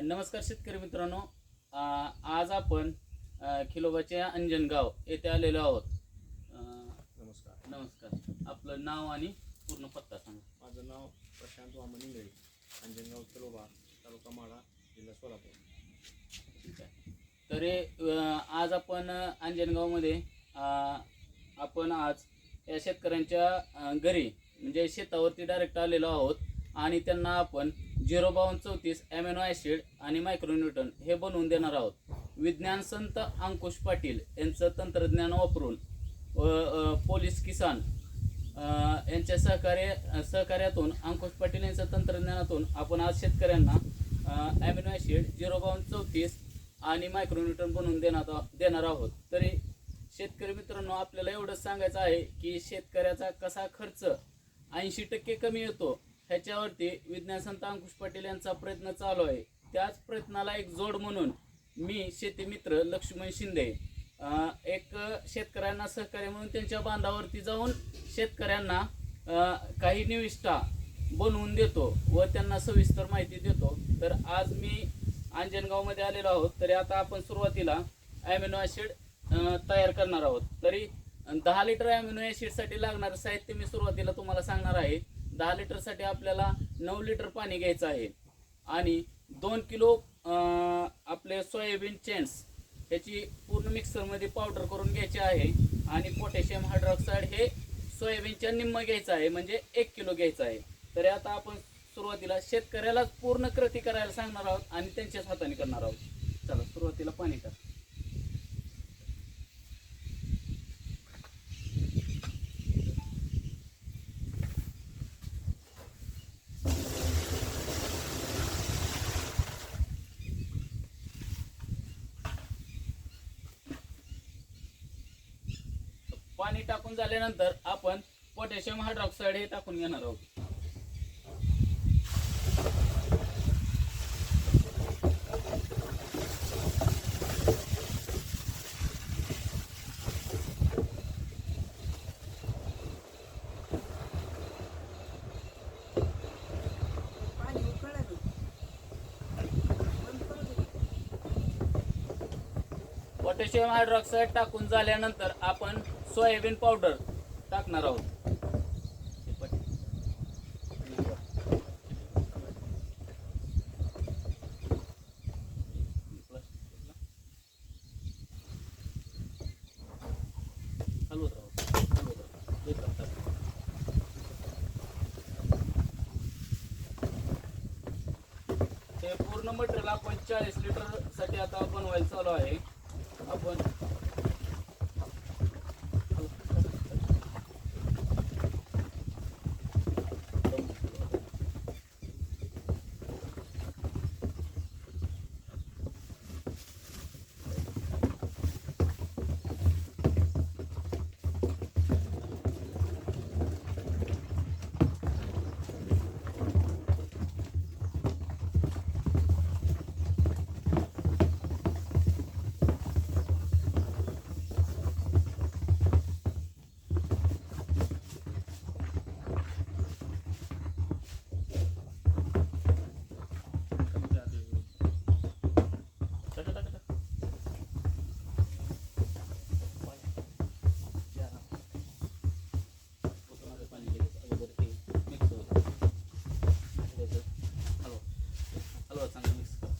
नमस्कार शेतकरी मित्रांनो. आज आपण खिलोबाच्या अंजनगाव येथे आलेलो आहोत. नमस्कार. नमस्कार. आपलं नाव आणि पूर्ण पत्ता सांगा. माझं नाव प्रशांत वामन इंगळे अंजनगाव किलोबा तालुका माडा जिल्हा सोलापूर. ठीक आहे. तर हे, अ, आज आपण अंजनगावमध्ये अ, आपण आज या शेतकऱ्यांच्या अ, घरी म्हणजे शेतावरती डायरेक्ट आलेलो आहोत आणि त्यांना आपण झिरो बावन्न चौतीस ॲमेनो ॲसिड आणि मायक्रोन्यूटन हे बनवून देणार आहोत. विज्ञान संत अंकुश पाटील यांचं तंत्रज्ञान वापरून व पोलीस किसान यांच्या सहकार्य सहकार्यातून अंकुश पाटील यांच्या तंत्रज्ञानातून आपण आज शेतकऱ्यांना ॲमिनो ॲसिड झिरो बावन्न चौतीस आणि मायक्रोन्यूटन बनवून देणार देणार आहोत. तरी शेतकरी मित्रांनो आपल्याला एवढंच सांगायचं आहे की शेतकऱ्याचा कसा खर्च ऐंशी टक्के कमी येतो ह्याच्यावरती विज्ञान संत अंकुश पाटील यांचा प्रयत्न चालू आहे. त्याच प्रयत्नाला एक जोड म्हणून मी शेतीमित्र लक्ष्मण शिंदे एक शेतकऱ्यांना सहकार्य म्हणून त्यांच्या बांधावरती जाऊन शेतकऱ्यांना काही निविष्ठा बनवून देतो व त्यांना सविस्तर माहिती देतो. तर आज मी अंजनगावमध्ये आलेलो आहोत. तरी आता आपण सुरुवातीला ॲमिनो ॲसिड तयार करणार आहोत. तरी दहा लिटर ॲमिनो ॲसिडसाठी लागणारं साहित्य मी सुरुवातीला तुम्हाला सांगणार आहे. दहा लिटरसाठी आपल्याला नऊ लिटर पाणी घ्यायचं आहे. आणि दोन किलो आपले सोयाबीन चेन्स ह्याची पूर्ण मिक्सरमध्ये पावडर करून घ्यायची आहे. आणि पोटॅशियम हायड्रॉक्साईड हे सोयाबीनच्या निम्म घ्यायचं आहे म्हणजे एक किलो घ्यायचं आहे. तरी आता आपण सुरुवातीला शेतकऱ्यालाच पूर्ण कृती करायला सांगणार आहोत आणि त्यांच्याच हाताने करणार आहोत. चला सुरुवातीला पाणी करा पाणी टाकून झाल्यानंतर आपण पोटॅशियम हायड्रॉक्साईड हे टाकून घेणार आहोत. पोटॅशियम हायड्रॉक्साईड टाकून झाल्यानंतर आपण सोयाबीन पावडर टाकणार आहोत. पूर्ण मटेरियल आपण चाळीस लिटरसाठी आता बनवायला चालू आहे. आपण टाका, टाका, टाका. ओतून पाणी घ्यायचं. अगोदर ते mix होतं. त्याचं हलवा. हलवा चांगलं mix करा.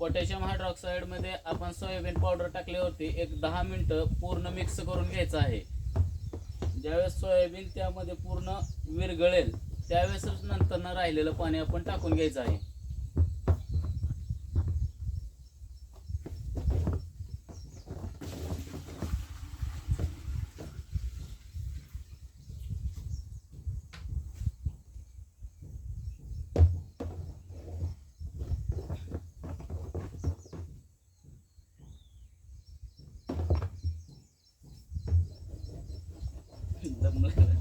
पोटॅशियम हायड्रॉक्साईडमध्ये आपण सोयाबीन पावडर टाकल्यावरती एक दहा मिनिटं पूर्ण मिक्स करून घ्यायचं आहे. ज्यावेळेस सोयाबीन त्यामध्ये पूर्ण विरघळेल त्यावेळेसच नंतर राहिलेलं पाणी आपण टाकून घ्यायचं आहे. 怎么整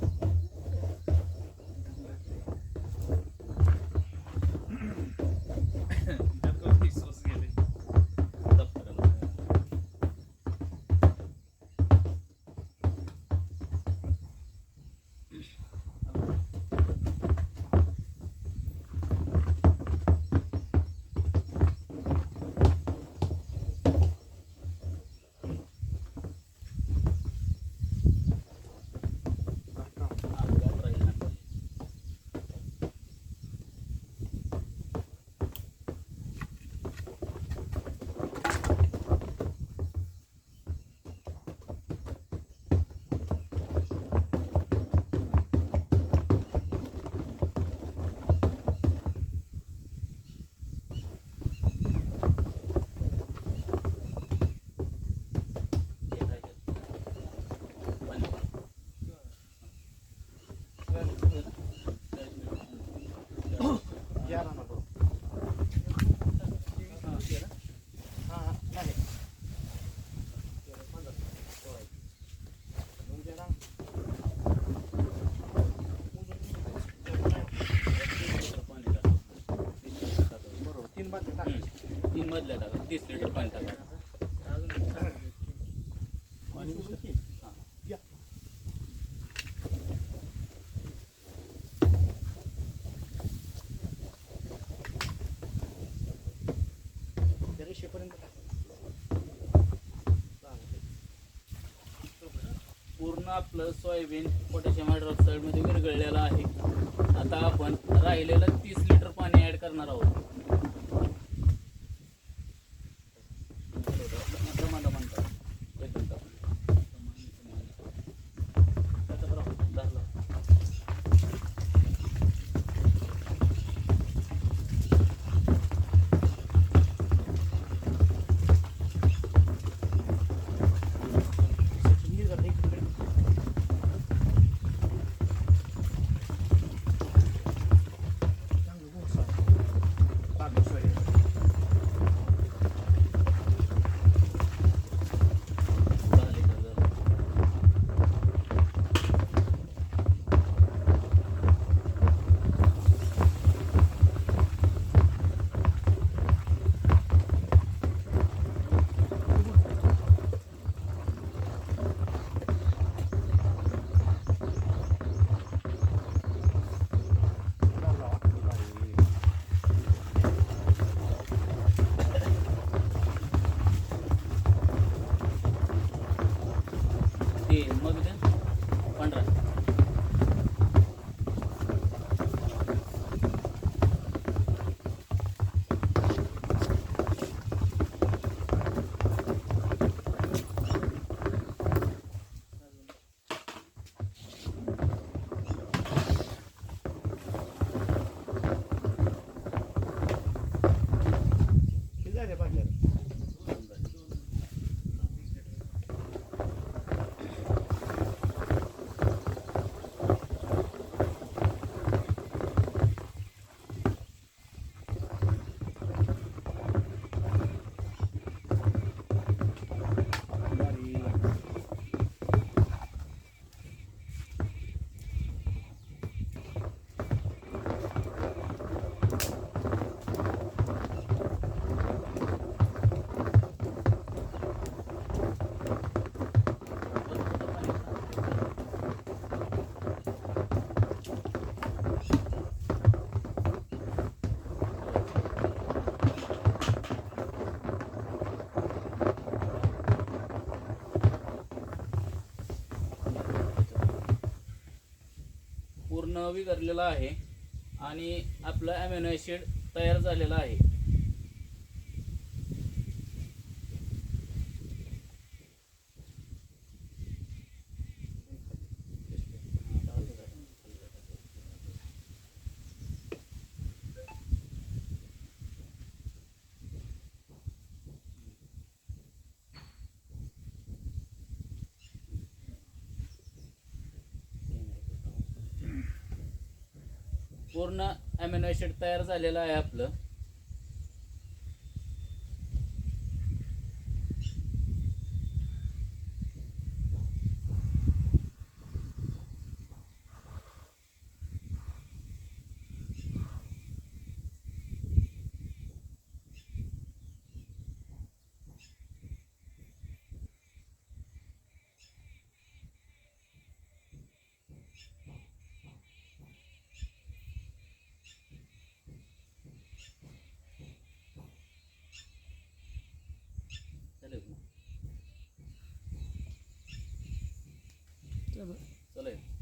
तीन मधलं मधल्या टाका तीस लिटर पाणी टाका या. पूर्ण आपलं सोयाबीन पोटॅशियम हायड्रॉक्साईडमध्ये विरघळलेलं आहे आता आपण राहिलेलं तीस लिटर पाणी ऍड करणार आहोत पूर्ण विगरलेला आहे आणि आपलं अॅमिनो ॲसिड तयार झालेलं आहे. पूर्ण अॅमिनो ॲसिड तयार झालेलं आहे आपलं. चला.